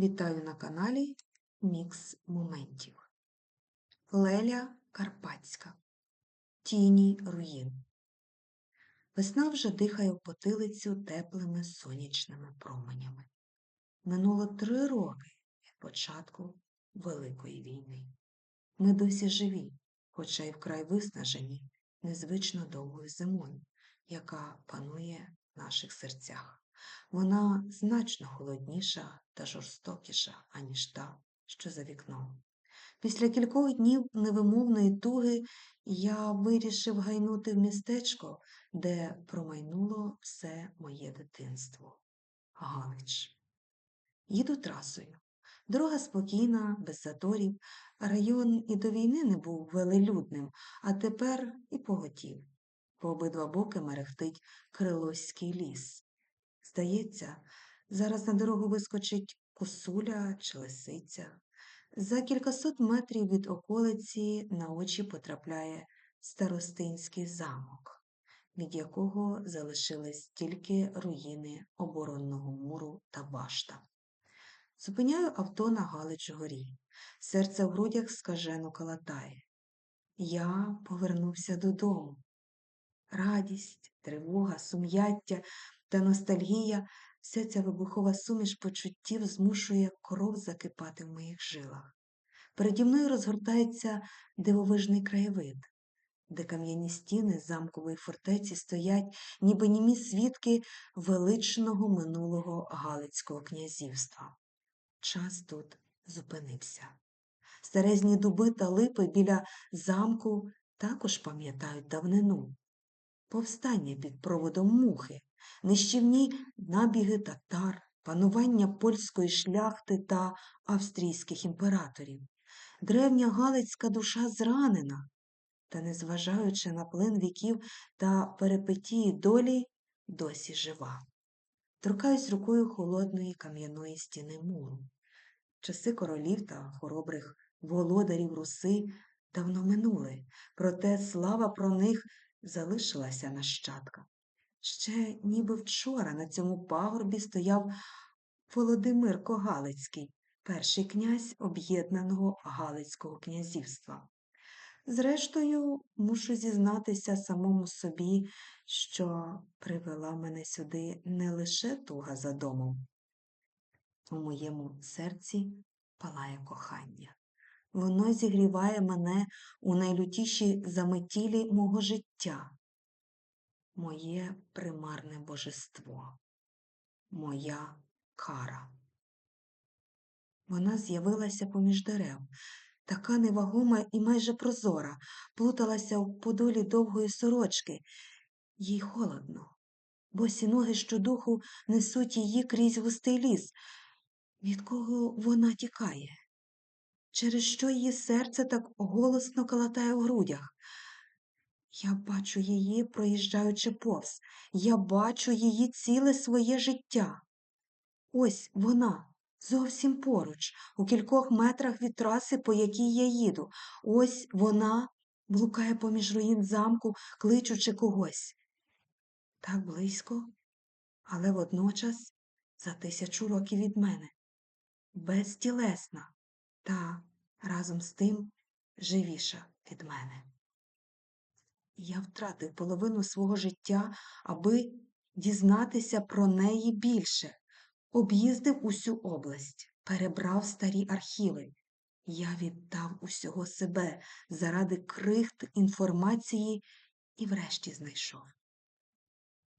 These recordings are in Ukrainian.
Вітаю на каналі Мікс Моментів. Леля Карпатська. Тіні руїн. Весна вже дихає в потилицю теплими сонячними променями. Минуло три роки від початку Великої війни. Ми досі живі, хоча й вкрай виснажені незвично довгою зимою, яка панує в наших серцях. Вона значно холодніша та жорстокіша, аніж та, що за вікном. Після кількох днів невимовної туги я вирішив гайнути в містечко, де промайнуло все моє дитинство. Галич. Їду трасою. Дорога спокійна, без заторів, район і до війни не був велелюдним, а тепер і поготів. По обидва боки мерехтить Крилоський ліс. Здається, зараз на дорогу вискочить косуля чи лисиця. За кількасот метрів від околиці на очі потрапляє старостинський замок, від якого залишились тільки руїни оборонного муру та башта. Зупиняю авто на Галичу горі. Серце в грудях скажено калатає. Я повернувся додому. Радість, тривога, сум'яття та ностальгія, вся ця вибухова суміш почуттів змушує кров закипати в моїх жилах. Переді мною розгортається дивовижний краєвид, де кам'яні стіни замкової фортеці стоять, ніби німі свідки величного минулого Галицького князівства. Час тут зупинився. Старезні дуби та липи біля замку також пам'ятають давнину повстання під проводом мухи, нищівні набіги татар, панування польської шляхти та австрійських імператорів. Древня Галицька душа зранена, та, незважаючи на плин віків та перепетії долі, досі жива. Торкаюсь рукою холодної кам'яної стіни муру. Часи королів та хоробрих володарів руси давно минули, проте слава про них залишилася нащадка. Ще ніби вчора на цьому пагорбі стояв Володимир Когалицький, перший князь об'єднаного Галицького князівства. Зрештою, мушу зізнатися самому собі, що привела мене сюди не лише туга за домом. У моєму серці палає кохання. Воно зігріває мене у найлютіші заметілі мого життя, моє примарне божество, моя кара. Вона з'явилася поміж дерев, така невагома і майже прозора, плуталася в подолі довгої сорочки, їй холодно, босі ноги щодуху несуть її крізь густий ліс, від кого вона тікає через що її серце так голосно калатає в грудях. Я бачу її, проїжджаючи повз, я бачу її ціле своє життя. Ось вона, зовсім поруч, у кількох метрах від траси, по якій я їду. Ось вона блукає поміж руїн замку, кличучи когось. Так близько, але водночас за тисячу років від мене, безтілесна, та разом з тим живіша від мене. Я втратив половину свого життя, аби дізнатися про неї більше, об'їздив усю область, перебрав старі архіви. Я віддав усього себе заради крихт інформації і врешті знайшов.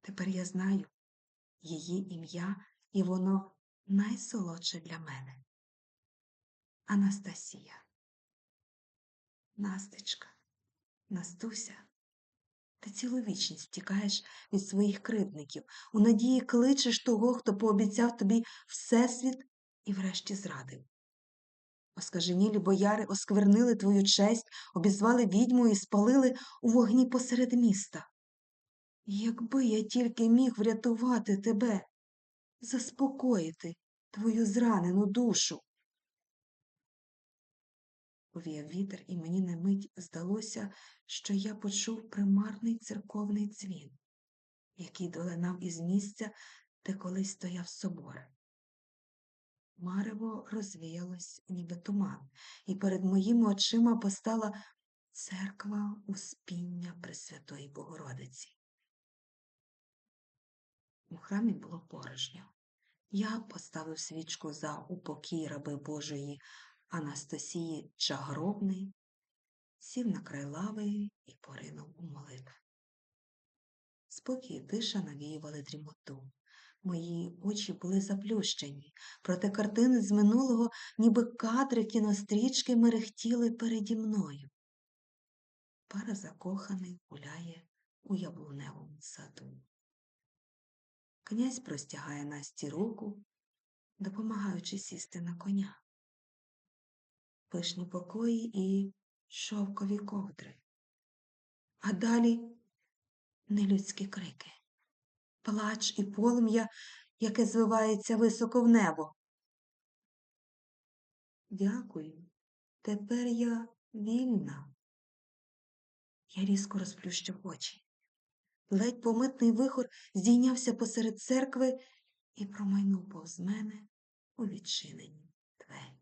Тепер я знаю її ім'я, і воно найсолодше для мене. Анастасія. Настечка, Настуся, ти цілу вічність втікаєш від своїх кривдників, у надії кличеш того, хто пообіцяв тобі Всесвіт і врешті зрадив. Оскаженілі бояри осквернили твою честь, обізвали відьмою і спалили у вогні посеред міста. Якби я тільки міг врятувати тебе, заспокоїти твою зранену душу повіяв вітер, і мені на мить здалося, що я почув примарний церковний дзвін, який долинав із місця, де колись стояв собор. Марево розвіялось, ніби туман, і перед моїми очима постала церква Успіння Пресвятої Богородиці. У храмі було порожньо. Я поставив свічку за упокій раби Божої Анастасії Чагробний, сів на край лави і поринув у молитву. Спокій і тиша навіювали дрімоту. Мої очі були заплющені, проте картини з минулого, ніби кадри кінострічки мерехтіли переді мною. Пара закоханих гуляє у яблуневому саду. Князь простягає Насті руку, допомагаючи сісти на коня. Пишні покої і шовкові ковдри. А далі нелюдські крики, плач і полум'я, яке звивається високо в небо. Дякую, тепер я вільна. Я різко розплющив очі. Ледь помитний вихор здійнявся посеред церкви і промайнув повз мене у відчинені двері.